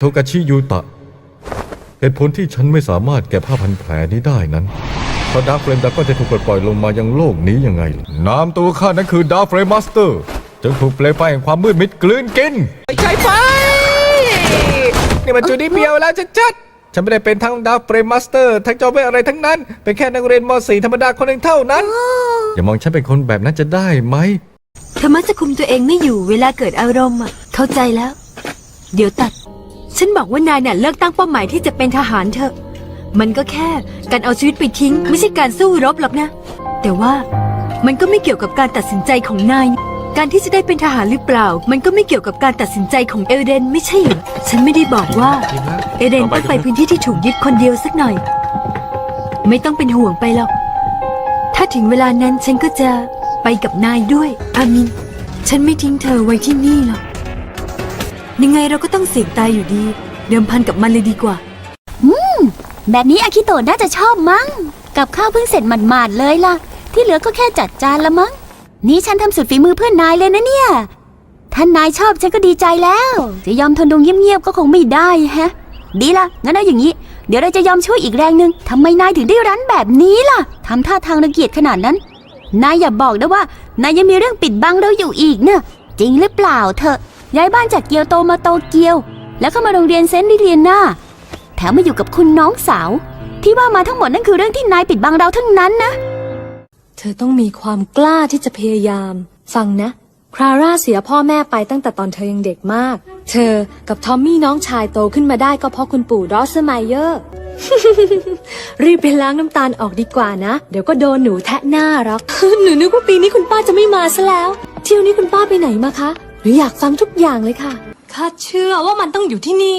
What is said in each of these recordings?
โทกาชิยูตะ เหตุผลที่ฉันไม่สามารถแก้ผ้าพันแผลนี้ได้นั้น เพราะดาร์ฟเฟรมดาก็จะถูกปลดปล่อยลงมายังโลกนี้ยังไงล่ะนามตัวข้านั้นคือดาร์ฟเฟรมมาสเตอร์จึงถูกเปลวไฟแห่งความมืดมิดกลืนกิน ไม่ใช่ไฟนี่มันจูดี้เบียวแล้วชัดๆฉันไม่ได้เป็นทั้งดาวเฟรมมาสเตอร์ ทั้งจอมเป็นอะไรทั้งนั้น เป็นแค่นักเรียนม .4 ธรรมดาคนหนึ่งเท่านั้น อย่ามองฉันเป็นคนแบบนั้นจะได้ไหมเธอมักจะคุมตัวเองไม่อยู่เวลาเกิดอารมณ์อะเข้าใจแล้ว เดี๋ยวตัด ฉันบอกว่านายเนี่ยเลิกตั้งเป้าหมายที่จะเป็นทหารเถอะ มันก็แค่การเอาชีวิตไปทิ้ง ไม่ใช่การสู้รบหรอกนะ แต่ว่ามันก็ไม่เกี่ยวกับการตัดสินใจของนาย การที่จะได้เป็นทหารหรือเปล่า มันก็ไม่เกี่ยวกับการตัดสินใจของเอเดนไม่ใช่เหรอ ฉันไม่ได้บอกว่า เอเดนต้องไปพื้นที่ที่ถูกยึดคนเดียวสักหน่อย ไม่ต้องเป็นห่วงไปหรอก ถ้าถึงเวลานั้นฉันก็จะไปกับนายด้วย อามิน ฉันไม่ทิ้งเธอไว้ที่นี่หรอก ยังไงเราก็ต้องเสี่ยงตายอยู่ดี เดิมพันกับมันเลยดีกว่า อืม แบบนี้อากิโตะน่าจะชอบมั้ง กับข้าวเพิ่งเสร็จหมาดๆเลยล่ะ ที่เหลือก็แค่จัดจานละมั้ง นี่ฉันทำสุดฝีมือเพื่อนนายเลยนะเนี่ย ท่านนายชอบฉันก็ดีใจแล้ว จะยอมทนดงเงียบๆก็คงไม่ได้แฮะ ดีละงั้นเอาอย่างนี้ เดี๋ยวเราจะยอมช่วยอีกแรงหนึ่งทำไมนายถึงได้รั้นแบบนี้ล่ะทำท่าทางรังเกียจขนาดนั้น นายอย่าบอกนะว่านายยังมีเรื่องปิดบังเราอยู่อีกเนะจริงหรือเปล่าเถอ ย้ายบ้านจากเกียวโตมาโตเกียว แล้วเข้ามาโรงเรียนเซนต์ลิเลียนาแถมมาอยู่กับคุณน้องสาว ที่ว่ามาทั้งหมดนั่นคือเรื่องที่นายปิดบังเราทั้งนั้นนะ เธอต้องมีความกล้าที่จะพยายาม ฟังนะ คลาร่าเสียพ่อแม่ไปตั้งแต่ตอนเธอยังเด็กมาก เธอกับทอมมี่น้องชายโตขึ้นมาได้ก็เพราะคุณปู่รอสไมเยอร์ รีบไปล้างน้ำตาลออกดีกว่านะ เดี๋ยวก็โดนหนูแทะหน้าหรอก หนูนึกว่าปีนี้คุณป้าจะไม่มาซะแล้ว เที่ยวนี้คุณป้าไปไหนมาคะ หรืออยากฟังทุกอย่างเลยค่ะ ข้าเชื่อว่ามันต้องอยู่ที่นี่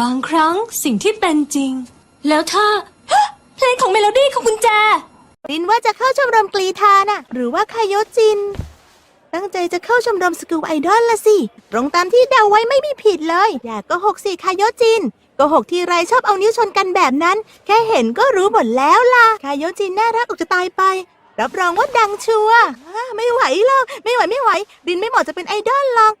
บางครั้งสิ่งที่เป็นจริง แล้วถ้าเพลงของเมโลดี้ของคุณแจ รินว่าจะเข้าชมรมกรีธาน่ะ หรือว่าคายโยจิน ตั้งใจจะเข้าชมรมสกูลไอดอลละสิ ตรงตามที่เดาไว้ไม่มีผิดเลย อย่าโก็หกสิคายโยจินโก็หกทีไรชอบเอานิ้วชนกันแบบนั้น แค่เห็นก็รู้หมดแล้วล่ะคายโยจินน่ารักออกจะตายไป รับรองว่าดังชัวร์อ่าไม่ไหวหรอกไม่ไหวไม่ไหว รินไม่เหมาะจะเป็นไอดอลหรอก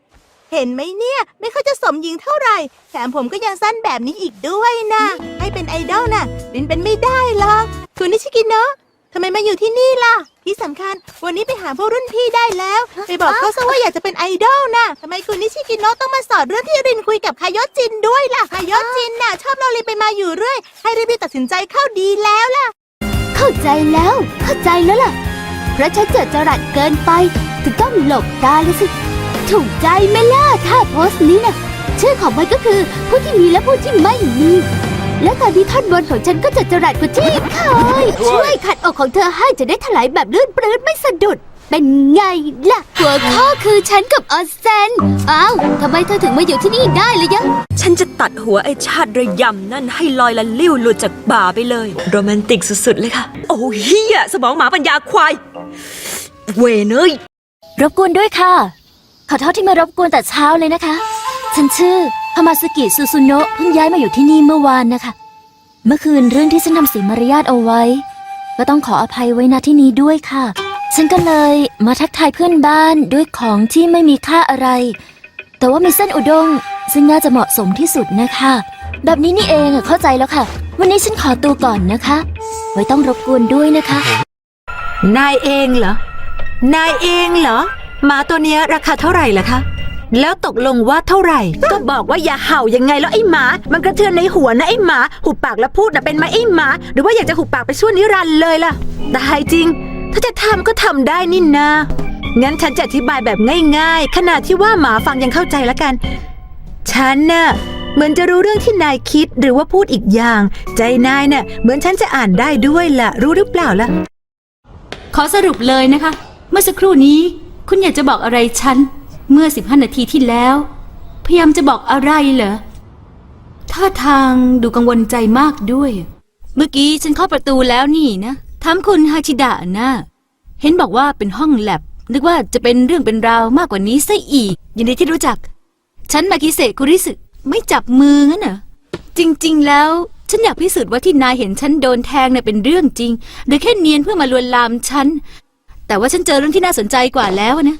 เห็นไหมเนี่ย ไม่ค่อยจะสมหญิงเท่าไหร่ แถมผมก็ยังสั้นแบบนี้อีกด้วยนะให้เป็นไอดอลน่ะ รินเป็นไม่ได้หรอก คุณนิชิกิโนะทำไมมาอยู่ที่นี่ล่ะ ที่สำคัญ วันนี้ไปหาพวกรุ่นพี่ได้แล้ว ไปบอกเขาซะว่าอยากจะเป็นไอดอลนะทำไมคุณนิชิกิโนะต้องมาสอนเรื่องที่รินคุยกับคายโจินด้วยล่ะคายโจินน่ะ ชอบเรารินไปมาอยู่เรื่อย ให้รีบๆตัดสินใจเข้าดีแล้วล่ะ เข้าใจแล้ว เข้าใจแล้วล่ะ เพราะฉันเจอจรัสเกินไป ถึงต้องหลบตาเลยสิ ถูกใจไหมล่ะถ้าโพสต์นี้นะชื่อของมันก็คือผู้ที่มีและผู้ที่ไม่มี และตอนนี้ท่อนบนของฉันก็จะจรัสกว่าที่เคยช่วยขัดอกของเธอให้จะได้ถลายแบบลื่นปลื้ดไม่สะดุด เป็นไงล่ะ หัวข้อคือฉันกับออสเซนอ้าวทำไมเธอถึงมาอยู่ที่นี่ได้เลยยะ ฉันจะตัดหัวไอ้ชาติระยำนั่นให้ลอยละลิ้วหลุดจากบ่าไปเลย โรแมนติกสุดๆเลยค่ะ โอ้เฮียสมองหมาปัญญาควาย เวเนยรบกวนด้วยค่ะ ขอโทษที่มารบกวนแต่เช้าเลยนะคะ ฉันชื่อฮามาสกิซูซุโนะเพิ่งย้ายมาอยู่ที่นี่เมื่อวานนะคะ เมื่อคืนเรื่องที่ฉันทำเสียมารยาทเอาไว้ ก็ต้องขออภัยไว้ณที่นี้ด้วยค่ะ ฉันก็เลยมาทักทายเพื่อนบ้านด้วยของที่ไม่มีค่าอะไร แต่ว่ามีเส้นอุด้งซึ่งน่าจะเหมาะสมที่สุดนะคะ แบบนี้นี่เองเข้าใจแล้วค่ะ วันนี้ฉันขอตัวก่อนนะคะ ไว้ต้องรบกวนด้วยนะคะ นายเองเหรอ นายเองเหรอ หมาตัวเนี้ยราคาเท่าไหร่ล่ะคะ แล้วตกลงว่าเท่าไหร่ ก็บอกว่าอย่าเห่ายังไงแล้วไอ้หมา มันกระเทือนในหัวนะไอ้หมา หุบปากแล้วพูดนะเป็นไหมไอ้หมา หรือว่าอยากจะหุบปากไปชั่วนิรันดร์เลยล่ะตายจริง ถ้าจะทำก็ทำได้นี่นางั้นฉันจะอธิบายแบบง่ายๆ ขนาดที่ว่าหมาฟังยังเข้าใจแล้วกัน ฉันน่ะเหมือนจะรู้เรื่องที่นายคิดหรือว่าพูดอีกอย่าง ใจนายน่ะเหมือนฉันจะอ่านได้ด้วยล่ะ รู้หรือเปล่าล่ะ ขอสรุปเลยนะคะ เมื่อสักครู่นี้ คุณอยากจะบอกอะไรฉัน เมื่อ 15 นาทีที่แล้ว พยายามจะบอกอะไรเหรอท่าทางดูกังวลใจมากด้วย เมื่อกี้ฉันเข้าประตูแล้วนี่นะ ถามคุณฮาชิดะนะเห็นบอกว่าเป็นห้องแลบ นึกว่าจะเป็นเรื่องเป็นราวมากกว่านี้ซะอีก ยินดีที่รู้จัก ฉันมากิเซคุริสึไม่จับมืองั้นเหรอจริง ๆ แล้ว ฉันอยากพิสูจน์ว่าที่นายเห็นฉันโดนแทงเนี่ยเป็นเรื่องจริง หรือแค่เนียนเพื่อมาลวนลามฉัน แต่ว่าฉันเจอเรื่องที่น่าสนใจกว่าแล้วนะ